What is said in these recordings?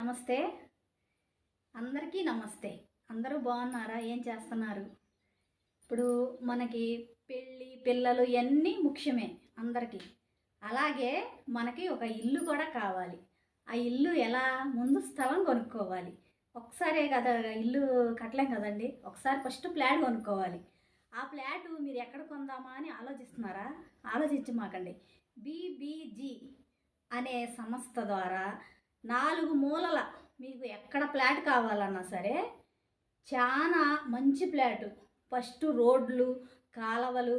నమస్తే. అందరికీ నమస్తే. అందరూ బాగున్నారా? ఏం చేస్తున్నారు? ఇప్పుడు మనకి పెళ్ళి పిల్లలు ఇవన్నీ ముఖ్యమే అందరికీ. అలాగే మనకి ఒక ఇల్లు కూడా కావాలి. ఆ ఇల్లు ఎలా? ముందు స్థలం కొనుక్కోవాలి. ఒకసారే కదా ఇల్లు కట్టలేం కదండి? ఒకసారి ఫస్ట్ ఫ్లాట్ కొనుక్కోవాలి. ఆ ఫ్లాట్ మీరు ఎక్కడ కొందామా అని ఆలోచిస్తున్నారా? ఆలోచించమాకండి బీబీజీ అనే సంస్థ ద్వారా నాలుగు మూలల మీకు ఎక్కడ ఫ్లాట్ కావాలన్నా సరే చాలా మంచి ఫ్లాటు ఫస్ట్ రోడ్లు కాలవలు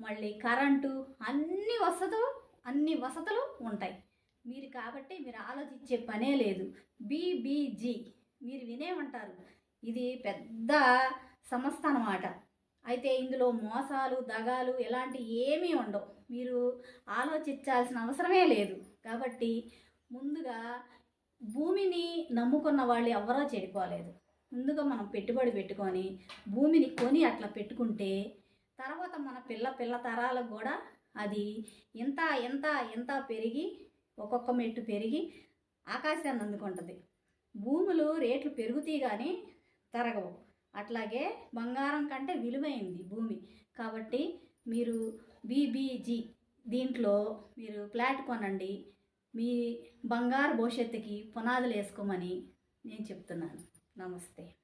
మళ్ళీ కరెంటు అన్ని వసతులు అన్ని వసతులు ఉంటాయి. మీరు కాబట్టి మీరు ఆలోచించే పనే లేదు. బీబీజీ మీరు వినే ఉంటారు. ఇది పెద్ద సంస్థ అన్నమాట. అయితే ఇందులో మోసాలు దగాలు ఇలాంటి ఏమీ ఉండవు. మీరు ఆలోచించాల్సిన అవసరమే లేదు. కాబట్టి ముందుగా భూమిని నమ్ముకున్న వాళ్ళు ఎవరో చెడిపోలేదు. ముందుగా మనం పెట్టుబడి పెట్టుకొని భూమిని కొని అట్లా పెట్టుకుంటే తర్వాత మన పిల్ల పిల్ల తరాలకు కూడా అది ఎంత ఎంత ఎంత పెరిగి ఒక్కొక్క మెట్టు పెరిగి ఆకాశాన్ని అందుకుంటుంది. భూములు రేట్లు పెరుగుతాయి కానీ తరగవు. అట్లాగే బంగారం కంటే విలువైంది భూమి. కాబట్టి మీరు బీబీజీ దీంట్లో మీరు ఫ్లాట్ కొనండి. మీ బంగారు భవిష్యత్తుకి పునాదులు వేసుకోమని నేను చెప్తున్నాను. నమస్తే.